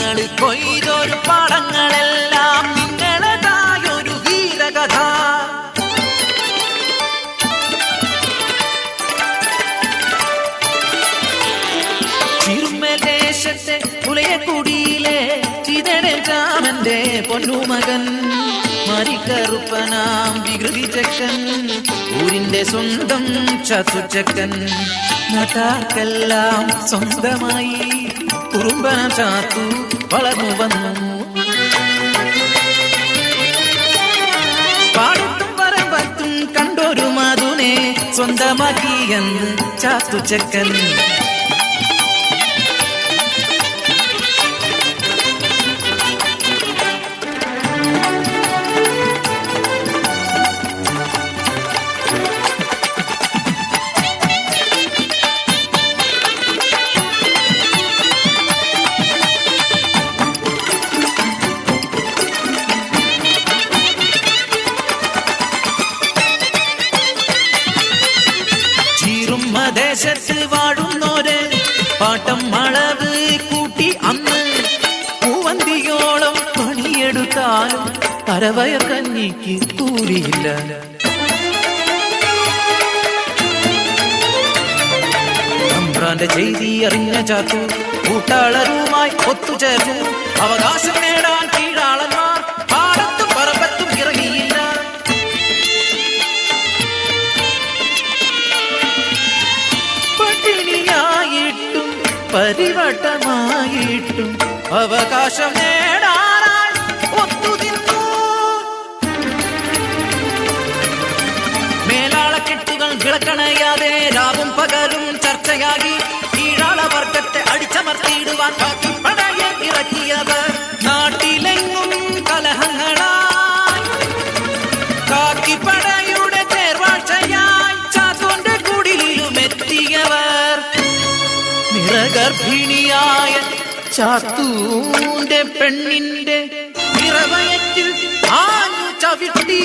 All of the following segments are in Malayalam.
നിങ്ങൾ കൊയ്തൊരു പാടങ്ങളെല്ലാം നിങ്ങളതായൊരു വീരകഥ. ചിരുമദേശത്തെ പുലയക്കുടിയിലെ ചിതടൽ രാമന്റെ പൊന്നുമകൻ മരിക്കറുപ്പനാം വികൃതി ചക്കൻ ഊരിന്റെ സ്വന്തം ചതുചക്കൻ നട്ടാർക്കെല്ലാം സ്വന്തമായി കുറുമ്പന ചാത്തു വളർന്നു വന്നു. പാടത്തും പറമ്പത്തും കണ്ടൊരു മധുനെ സ്വന്തമാക്കിയെന്ന് ചാത്തുചക്കൻ ചീറും കരവയ കന്നിക്ക് കൂടിയില്ല. തമ്പ്രാന്റെ ചെയ്തി അറിഞ്ഞ ചാത്തു കൂട്ടാളരുമായി ഒത്തുചേർന്നു. അവകാശം നേടാൻ കീഴാളന്മാർ പാടത്തും പറമ്പത്തും ഇറങ്ങിയില്ല. പട്ടിണിയായിട്ടും പരിവട്ടമായിട്ടും അവകാശം നേടാനായി ഒത്തുതിന്നു വിളക്കണയാതെ രാവും പകലും ചർച്ചയാകി കീഴാള വർഗത്തെ അടിച്ചമർത്തിയിടുവാൻ പടയെ ഇറക്കിയവർ നാട്ടിലെങ്ങും കലഹങ്ങളായി. കാക്കിപ്പടയുടെ ചേർവാഴ്ചയായി ചാത്തോന്റെ കുടിലും എത്തിയവർ നിറഗർഭിണിയായ ചാത്തൂന്റെ പെണ്ണിന്റെ നിറവയറ്റിൽ ആഞ്ഞു ചവിട്ടി.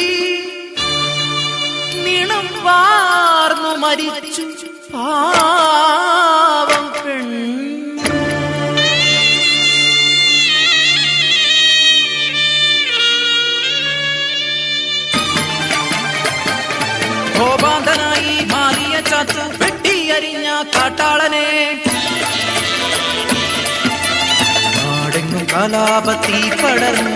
നിണം വാർന്നു മരിച്ചു പാവം പെണ്ണു കോപാന്തനായി മാറിയ ചാത്തു വെട്ടിയരിഞ്ഞ കാട്ടാളനെ. നാടെങ്ങും കലാപത്തി പടർന്നു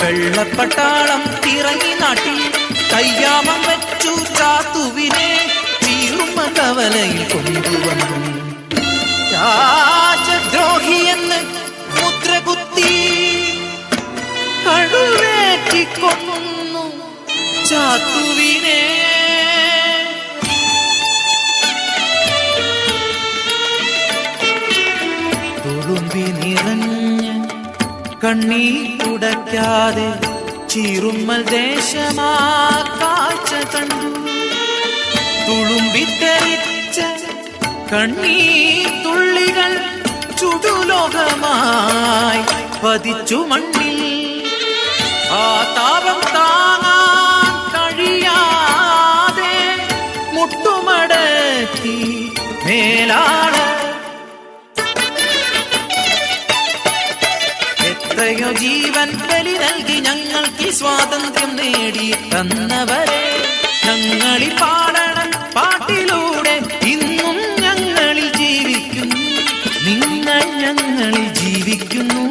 വെള്ളപ്പട്ടാളം തിറങ്ങി നാട്ടി കയ്യാമം വെച്ചു ചാത്തുവിനെ ചീറുമ്മ കവലയിൽ കൊണ്ടുവന്നു. രാജദ്രോഹി എന്ന് മുദ്ര കുത്തി കഴുവേറ്റിക്കൊന്നു ചാത്തുവിനെ. തുളുമ്പി നിറഞ്ഞ് കണ്ണീരുടയ്ക്കാതെ ചീറുമ്മൽ ദേശമാ കാഴ്ച കണ്ടു കണ്ണീ തുള്ളികൾ ചുടുലോകമായി പതിച്ചു മണ്ണിൽ. ആ താപം താങ്ങാൻ കഴിയാതെ മുട്ടുമടക്കി മേലാള എത്രയോ ജീവൻ ബലി നൽകി ഞങ്ങൾക്ക് സ്വാതന്ത്ര്യം നേടി തന്നവരെ ഞങ്ങളി പാടണം കാട്ടിലൂടെ ഇന്നും ഞങ്ങളിൽ ജീവിക്കുന്നു. നിങ്ങൾ ഞങ്ങളിൽ ജീവിക്കുന്നു.